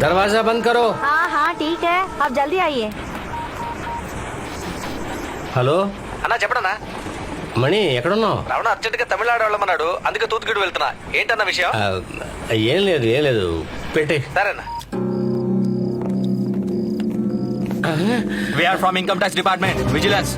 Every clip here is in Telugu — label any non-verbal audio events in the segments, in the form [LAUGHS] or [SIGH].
दरवाजा बंद करो हाँ हाँ ठीक है आप जल्दी आइए హలో అన్నా చెప్పడనా మణి ఎక్కడున్నావు రావణ అర్జెంట్గా తమిళనాడు వెళ్ళమన్నాడు అందుకే తూతుకుడు వెళ్తున్నా ఏంటన్న విషయం ఆ, ఏం లేదు ఏం లేదు పెట్టే సరేనా we are from income tax department vigilance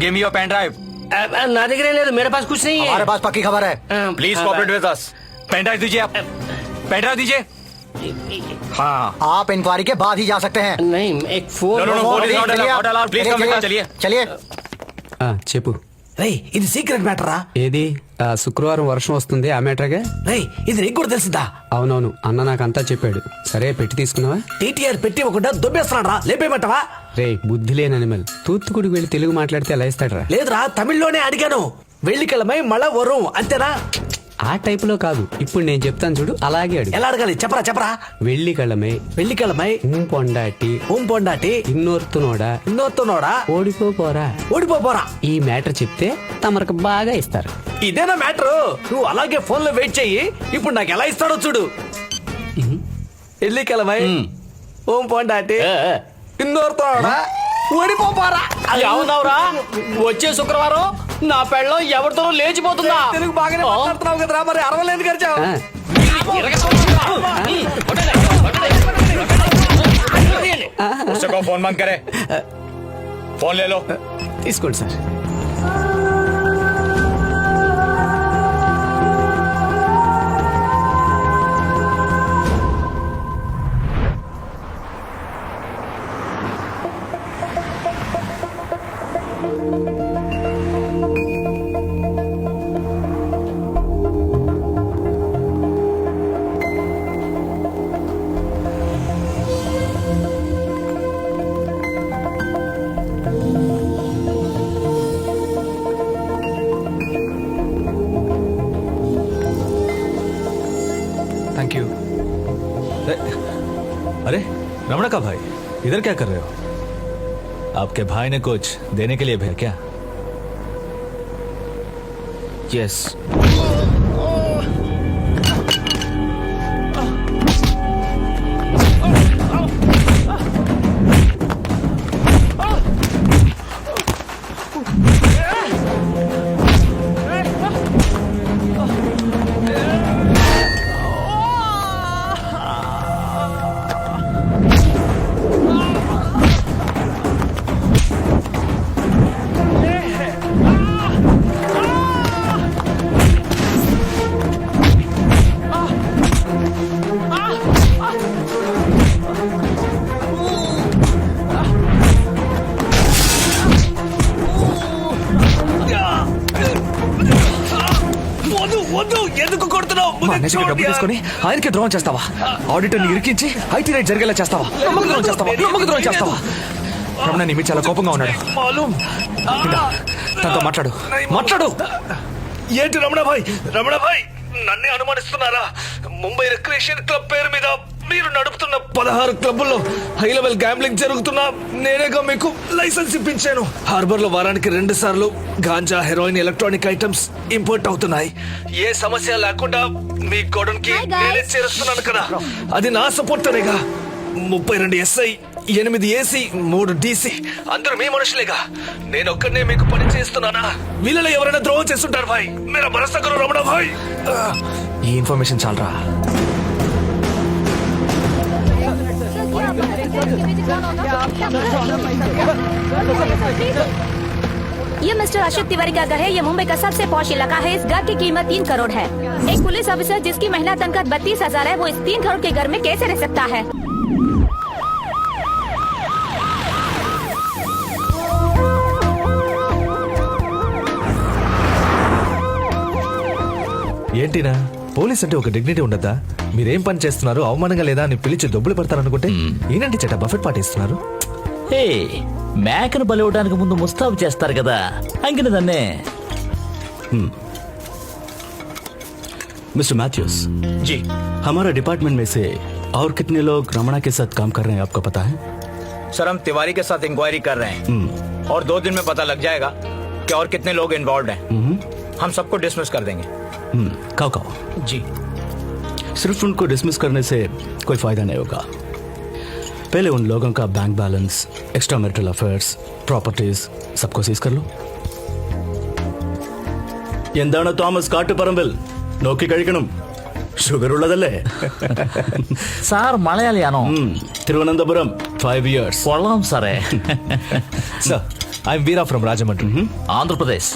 give me your pen drive నా దగ్గరే లేదు मेरे पास कुछ नहीं है हमारे पास पक्की खबर है please cooperate with us pen drive दीजिए आप पेन ड्राइव दीजिए हाँ। आप इंक्वायरी के बाद ही जा सकते हैं। नहीं एक फोन चलिए चलिए। చెప్పు। రై ఇది సీక్రెట్ మ్యాటరా ఏది? శుక్రవారం వర్షం వస్తుంది ఆ మ్యాటర్గా రై ఇది నీకు కూడా తెలిసిందా? అవునవును అన్న నాకు అంతా చెప్పాడు. సరే పెట్టి తీసుకున్నావా? టీటీఆర్ పెట్టి ఇవ్వకుండా దొబ్బేస్తున్నాడు రా లేపేయమంటావా? రే బుద్ధి లేని అనిమల్ తూత్తుకుడికి వెళ్ళి తెలుగు మాట్లాడితే ఎలా ఇస్తాడు రా లేదురా తమిళ్ళోనే అడిగాను. వెళ్ళికలమై మళ్ళా వరం అంతేనా? ఆ టైప్లో కాదు. ఇప్పుడు నేను చెప్తాను చూడు అలాగే అడుగు. ఎలా అడగాలి? చెప్పరా చెప్పరా? వెళ్ళి కళ్ళమై. వెள்లికెళ్ళమై ఉం పొండాటి. ఓం పొండాటి. ఇన్నోర్తునోడా. ఇన్నోత్తోనోడా ఓడిపోపోరా ఓడిపోపోరా ఈ మ్యాటర్ చెప్తే తమరకు బాగా ఇస్తారు. ఇదేనా మ్యాటర్? నువ్వు అలాగే ఫోన్లో వెయిట్ చెయ్యి. ఇప్పుడు నాకు ఎలా ఇస్తాడో చూడు. ఎల్లికెళ్ళమై ఓం పొండాటి. ఇన్నోర్తోనోడా? ఓడిపోపోరా అది అవునవురా. వచ్చే శుక్రవారం నా పెళ్ళం ఎవరితో లేచిపోతుందా? తెలుగు బాగానే మాట్లాడుతున్నావు కదరా మరి అరవలేదు గరిచావు. Phone మంకరే phone లేలో. తీసుకోండి సార్. थैंक यू अरे रमणा का भाई इधर क्या कर रहे हो? आपके भाई ने कुछ देने के लिए भेजा क्या? Yes. అన్నయ్యకి డబ్బు తీసుకొని ఆయనకి ద్రోహం చేస్తావా? ఆడిటర్ని ఇరికించి ఐటీ రేట్ జరిగేలా చేస్తావా? నమ్మక ద్రోహం చేస్తావా? నమ్మక ద్రోహం చేస్తావా? రమణ నీ మీద చాలా కోపంగా ఉన్నాడు. తనతో మాట్లాడు. మాట్లాడు! ఏంటి రమణ భాయ్? రమణ భాయ్ నన్నే అనుమానిస్తున్నారా? ముంబై రిక్రియేషన్ క్లబ్ పేరు మీద మీరు నడుపుతున్న పదహారు క్లబ్బుల్లో హై లెవెల్ గ్యాంబ్లింగ్ జరుగుతున్నా నేనేగా మీకు లైసెన్స్ ఇప్పించాను. హార్బర్లో వారానికి రెండు సార్లు ganja heroin electronic items import అవుతున్నాయి. ఏ సమస్య లేకుండా మీ గోడౌన్కి. నేనే చేరుస్తున్నాను కదా. అది నా సపోర్ట్ తోనేగా ముప్పై రెండు ఎస్ఐ ఎనిమిది ఏసీ మూడు డీసీ అందరూ మీ మనుషులేగా. నేను ఒక్కడనే మీకు పని చేస్తున్నానా? వీళ్ళలో ఎవరైనా ద్రోహం చేస్తుంటారు భాయ్. మీరు కరో రమణ భాయ్. ఈ ఇన్ఫర్మేషన్ చాలరా. ये मिस्टर अशोक तिवारी का घर है ये मुंबई का सबसे पौष इलाका है इस घर की कीमत तीन करोड़ है एक पुलिस ऑफिसर जिसकी महीना तनख्वाह बत्तीस हजार है वो इस तीन करोड़ के घर में कैसे रह सकता है ఏంటినా పోలీస్ అంటే ఒక డిగ్నిటీ ఉండద్దా మీరేం పని చేస్తున్నారు అవమానంగా లేదా అని పిలిచి దొబ్బులు పెడతారనుకుంటే ఏంటంటే చెట్ట బఫెట్ పాటిస్తున్నారు హే మేకను బలివడానికి ముందు ముస్తాబు చేస్తారు కదా అంకిన దన్నే मिस्टर मैथ्यूस जी हमारा डिपार्टमेंट में से और कितने लोग रमणा के साथ काम कर रहे हैं आपको पता है सर हम तिवारी के साथ इंक्वायरी कर रहे हैं और दो दिन में पता लग जाएगा कि और कितने लोग इन्वॉल्व हैं हम सबको डिसमिस कर देंगे हम्म, काओ काओ जी सिर्फ उनको डिसमिस करने से कोई फ़ायदा नहीं होगा पहले उन लोगों का bank balance extra marital affairs properties सबको सीज कर लो എന്താണ് തോമസ് കാട്ടുപറമ്പിൽ നോക്കി കഴിക്കണം ഷുഗർ ഉള്ളതല്ലേ സാർ മലയാളിയാണോ തിരുവനന്തപുരം ഫൈവ് ഇയേഴ്സ് കൊള്ളാം സാറേ I am Veera from Rajamandalam Andhra Pradesh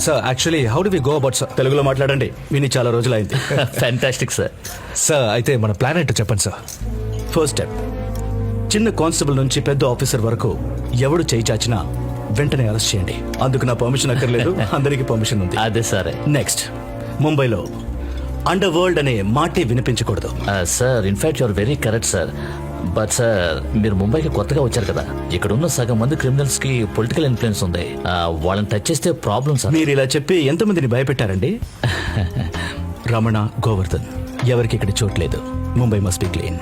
sir actually how do we go about sir తెలుగులో మాట్లాడండి. విని చాలా రోజులైంది. ఫ్యాంటాస్టిక్ సార్ సార్ అయితే మన ప్లాన్ ఏంటో చెప్పండి సార్ ఫస్ట్ స్టెప్ చిన్న కానిస్టేబుల్ నుంచి పెద్ద ఆఫీసర్ వరకు ఎవడు చేయి చాచినా వెంటనే అరెస్ట్ చేయండి. అందుకు నా పర్మిషన్ అక్కర్లేదు [LAUGHS] అందరికీ పర్మిషన్ ఉంది. అదే సరే. నెక్స్ట్ ముంబైలో అండర్ వరల్డ్ అనే మాటే వినిపించకూడదు. Sir in fact your very correct sir but sir మీరు ముంబైకి కొత్తగా వచ్చారు కదా. ఇక్కడ ఉన్న సగం మంది క్రిమినల్స్కి పొలిటికల్ ఇన్ఫ్లుయెన్స్ ఉంది. ఆ, వాళ్ళని టచ్ చేస్తే ప్రాబ్లం సార్ మీరు ఇలా చెప్పి ఎంతమందిని భయపెట్టారండి? [LAUGHS] రమణ గోవర్ధన్ ఎవరికి ఇక్కడ చోట్లేదు Mumbai must be clean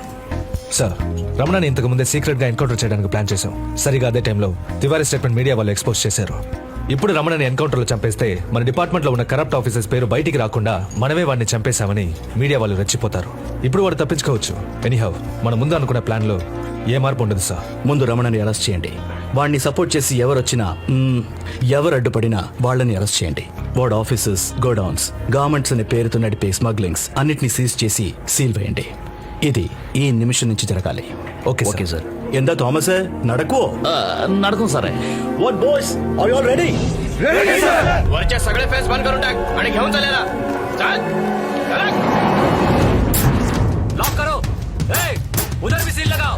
sir రమణని ఇంతకు ముందే సీక్రెట్గా ఎన్కౌంటర్ చేయడానికి ప్లాన్ చేశాం. సరిగా అదే టైంలో తివారీ స్టేట్మెంట్ మీడియా వాళ్ళు ఎక్స్పోజ్ చేశారు. ఇప్పుడు రమణని ఎన్కౌంటర్లో చంపేస్తే మన డిపార్ట్మెంట్లో ఉన్న కరప్ట్ ఆఫీసర్స్ పేరు బయటికి రాకుండా మనమే వాడిని చంపేశామని మీడియా వాళ్ళు రెచ్చిపోతారు. ఇప్పుడు వాడు తప్పించుకోవచ్చు. ఎనీహౌ మన ముందు అనుకున్న ప్లాన్లో ఏ మార్పు ఉండదు సార్. ముందు రమణని అరెస్ట్ చేయండి. వాడిని సపోర్ట్ చేసి ఎవరు వచ్చినా మ్మ్, ఎవరు అడ్డుపడినా వాళ్ళని అరెస్ట్ చేయండి. వాడు ఆఫీసెస్ గోడౌన్స్ గార్మెంట్స్ అనే పేరుతో నడిపే స్మగ్లింగ్స్ అన్నిటిని సీజ్ చేసి సీల్ వేయండి. ఇది ఈ నిమిషం నుంచి జరగాలి ఓకే ఓకే సార్ ఎంత థామస్ నడకు ఆ, నడకం సరే what boys are you all ready वरचे सगळे फेस बंद करून टाक आणि घेऊन चालेला चल लॉक करो ए, उधर भी सील लगाओ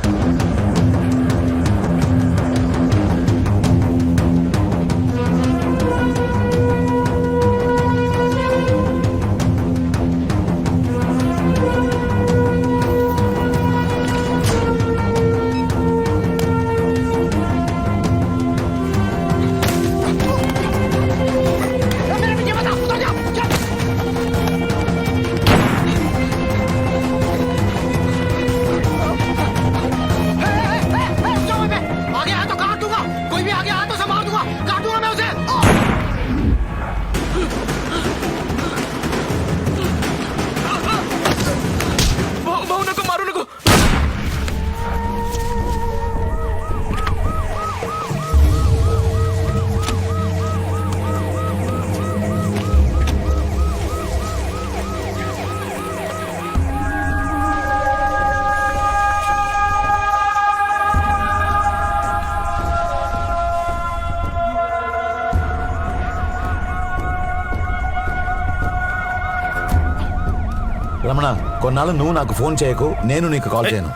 రమణ కొన్నాళ్ళు నువ్వు నాకు ఫోన్ చేయకు నేను నీకు కాల్ చేయను.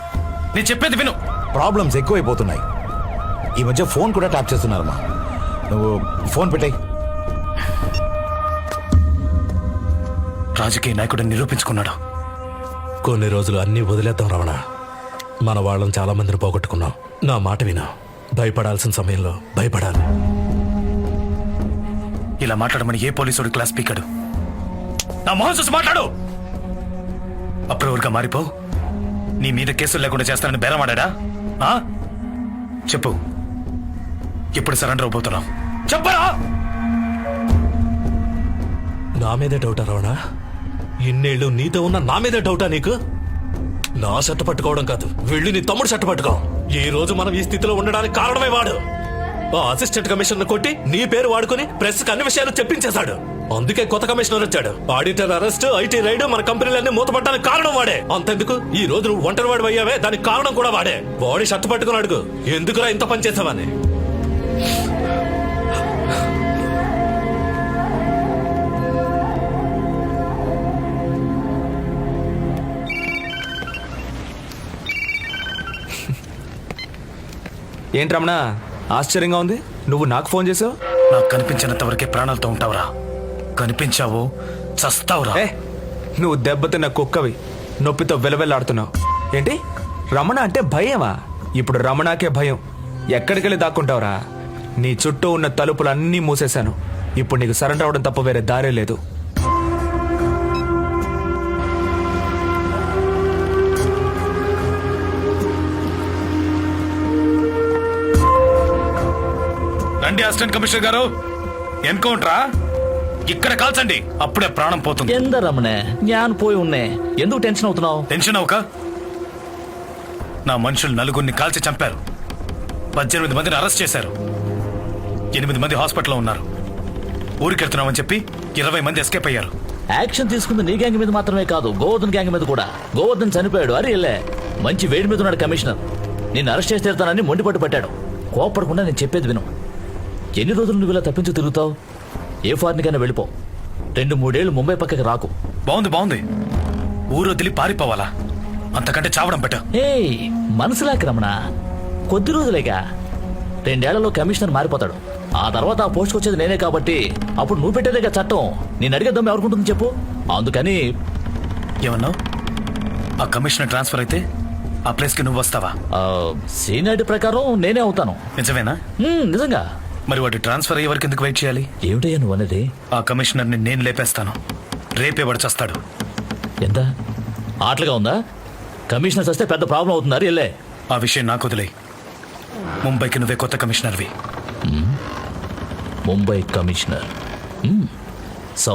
నేను చెప్పేది విను. ప్రాబ్లమ్స్ ఎక్కువైపోతున్నాయి. ఈ మధ్య ఫోన్ కూడా ట్యాప్ చేస్తున్నారమ్మా నువ్వు ఫోన్ పెట్టాయి. రాజకీయ నాయకుడిని నిరూపించుకున్నాడు. కొన్ని రోజులు అన్ని వదిలేద్దాం రమణ. మన వాళ్ళని చాలా మందిని పోగొట్టుకున్నాం. నా మాట వినా. భయపడాల్సిన సమయంలో భయపడాలి. ఇలా మాట్లాడమని ఏ పోలీసుడు క్లాస్ పీకాడు నా మొహం చూసి మాట్లాడు! అప్రూవర్గా మారిపో. నీ మీద కేసులు లేకుండా చేస్తానని బేరమాడా ఆ? చెప్పు. ఎప్పుడు సరెండర్ అవబోతున్నావు? చెప్పరా? నా మీదే డౌటా రమణ ఇన్నేళ్ళు నీతో ఉన్న నా మీదే డౌటా నీకు? నా షర్ట్ పట్టుకోవడం కాదు. వెళ్ళి నీ తమ్ముడు షర్ట్ పట్టుకో. ఈ రోజు మనం ఈ స్థితిలో ఉండడానికి కారణమే వాడు. అసిస్టెంట్ కమిషన్ కొట్టి నీ పేరు వాడుకుని ప్రెస్ అన్ని విషయాలు చెప్పించేశాడు. అందుకే కొత్త కమిషనర్ వచ్చాడు. ఆడిటర్ అరెస్ట్ ఐటీ రైడ్ మన కంపెనీలన్నీ మూతపడడానికి కారణం వాడే. అంతెందుకు? ఈ రోజు నువ్వు ఒంటరి వాడు అయ్యావే దానికి కారణం కూడా వాడే. వాడి షర్ట్ పట్టుకుని అడుగు. ఎందుకురా ఇంత పని చేసావని? ఏంటి రమణ? ఆశ్చర్యంగా ఉంది. నువ్వు నాకు ఫోన్ చేసావు? నాకు కనిపించినంత వరకే ప్రాణాలతో ఉంటావురా. కనిపించావు? చస్తావురా. ఏ నువ్వు దెబ్బతిన్న కుక్కవి నొప్పితో వెలవెల్లాడుతున్నావు. ఏంటి? రమణ అంటే భయమా? ఇప్పుడు రమణాకే భయం. ఎక్కడికెళ్ళి దాక్కుంటావురా? నీ చుట్టూ ఉన్న తలుపులన్నీ మూసేశాను. ఇప్పుడు నీకు సరెండర్ అవడం తప్ప వేరే దారే లేదు. రండి అసిస్టెంట్ కమిషనర్ గారు. ఎన్కౌంటరా? ఇక్కడ కాల్చండి. అప్పుడే ప్రాణం పోతుంది. ఎంత రమణే? జ్ఞాన్ పోయి ఉన్నే. ఎందుకు టెన్షన్ అవుతున్నావు? టెన్షన్ అవక? నా మనుషులు నలుగురిని కాల్చి చంపారు. పద్దెనిమిది మందిని అరెస్ట్ చేశారు. ఎనిమిది మంది హాస్పిటల్లో ఉన్నారు. ఊరికెళ్తున్నామని చెప్పి ఇరవై మంది ఎస్కేప్ అయ్యారు. యాక్షన్ తీసుకుంది నీ గ్యాంగ్ మీద మాత్రమే కాదు గోవర్ధన్ గ్యాంగ్ మీద కూడా. గోవర్ధన్ చనిపోయాడు అరే ఇల్లే. మంచి వేడి మీద ఉన్నాడు కమిషనర్. నిన్ను అరెస్ట్ చేసి తీరుతానని మొండిపట్టు పెట్టాడు. కోపడకుండా నేను చెప్పేది విను. ఎన్ని రోజులు నువ్వు ఇలా తప్పించి తిరుగుతావు? ఏ ఫారిన్కైనా వెళ్ళిపో. రెండు మూడేళ్ళు ముంబై పక్కకి రాకు. బాగుంది బాగుంది. ఊరు వదిలి పారిపోవాలా? అంతకంటే చావడం బెటర్. ఏయ్ మనసులాకి రమణ. కొద్ది రోజులేగా. రెండేళ్ళలో కమిషనర్ మారిపోతాడు. ఆ తర్వాత ఆ పోస్ట్కి వచ్చేది నేనే కాబట్టి అప్పుడు నువ్వు పెట్టేదేగా చట్టం. నేను అడిగే దమ్ము ఎవరుకుంటుంది చెప్పు. అందుకని ఏమన్నావు? ఆ కమిషనర్ ట్రాన్స్ఫర్ అయితే ఆ ప్లేస్కి నువ్వు వస్తావా? ఆ, సీనియారిటీ ప్రకారం నేనే అవుతాను. నిజమేనా? నిజంగా. మరి వాటి ట్రాన్స్ఫర్ అయ్యే వరకు ఎందుకు వెయిట్ చేయాలి? ఏమిటయ్యా నువ్వు అనేది? ఆ కమిషనర్ని నేను లేపేస్తాను. రేపే వాడు చస్తాడు. ఎంత? ఆటలుగా ఉందా? కమిషనర్స్ వస్తే పెద్ద ప్రాబ్లం అవుతున్నారు వెళ్ళే. ఆ విషయం నాకు వదిలే. ముంబైకి నువ్వే కొత్త కమిషనర్వి. ముంబై కమిషనర్. సౌండ్స్